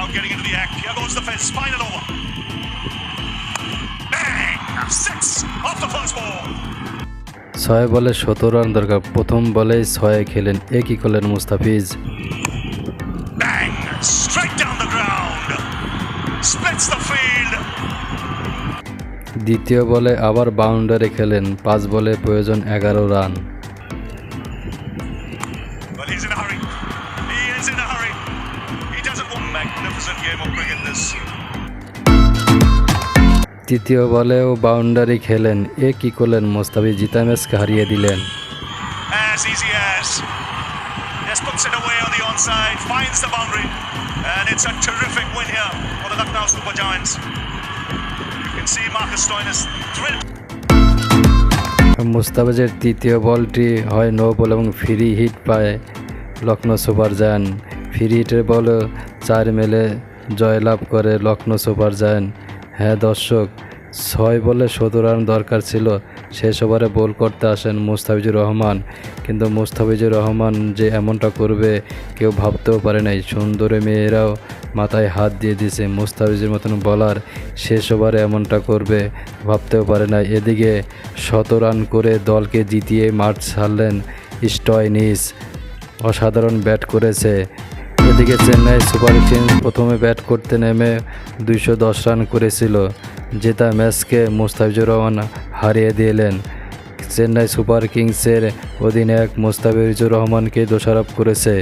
crowd getting into the act. Here goes the fence. Final over. Bang! Six off the first ball. ছয় বলে সতেরো run দরকার প্রথম বলেই ছয়ে খেলেন এ কী করলেন Mustafiz Bang! Straight down the ground. Splits the field. দ্বিতীয় বলে আবার বাউন্ডারি খেলেন পাঁচ বলে প্রয়োজন এগারো run But he's in a hurry. He is in a hurry. তৃতীয় বলেও বাউন্ডারি খেলেন। এ কি করলেন মোস্তাবি জিতা ম্যাচকে হারিয়ে দিলেন। মুস্তাবাজের তৃতীয় বলটি হয় নো বল এবং ফ্রি হিট পায় লখনৌ সুপার জায়ান্ট ফ্রি হিটের বল, চার মেলে জয়লাভ করে লখনৌ সুপার জায়ান্ট হ্যাঁ দর্শক, ছয় বলে সতেরো রান দরকার ছিল। শেষ ওভারে বল করতে আসেন মুস্তাফিজুর রহমান। কিন্তু মুস্তাফিজুর রহমান যে এমনটা করবে কেউ ভাবতেও পারে নাই। সুন্দরী মেয়েরাও মাথায় হাত দিয়ে দিয়েছে। মুস্তাফিজের মতন বলার শেষ ওভারে এমনটা করবে ভাবতেও পারে না এদিকে শত রান করে দলকে জিতিয়ে মাঠ ছাড়লেন স্টয়নিস অসাধারণ ব্যাট করেছে এদিকে চেন্নাই সুপার কিংস প্রথমে ব্যাট করতে নেমে দুইশো দশ রান করেছিল, জেতা ম্যাচকে মুস্তাফিজুর রহমান হারিয়ে দিলেন। চেন্নাই সুপার কিংসের অধিনায়ক মুস্তাফিজুর রহমানকে দোষারোপ করেছে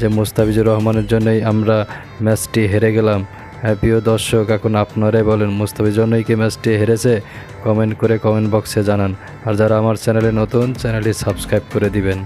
যে মুস্তাফিজুর রহমানের জন্যই আমরা ম্যাচটি হেরে গেলাম। হ্যাঁ প্রিয় দর্শক, এখন আপনারাই বলেন, মুস্তাফিজুর জন্যই কি ম্যাচটি হেরেছে? কমেন্ট করে কমেন্ট বক্সে জানান। আর যারা আমার চ্যানেলে নতুন, চ্যানেলটি সাবস্ক্রাইব করে দিবেন।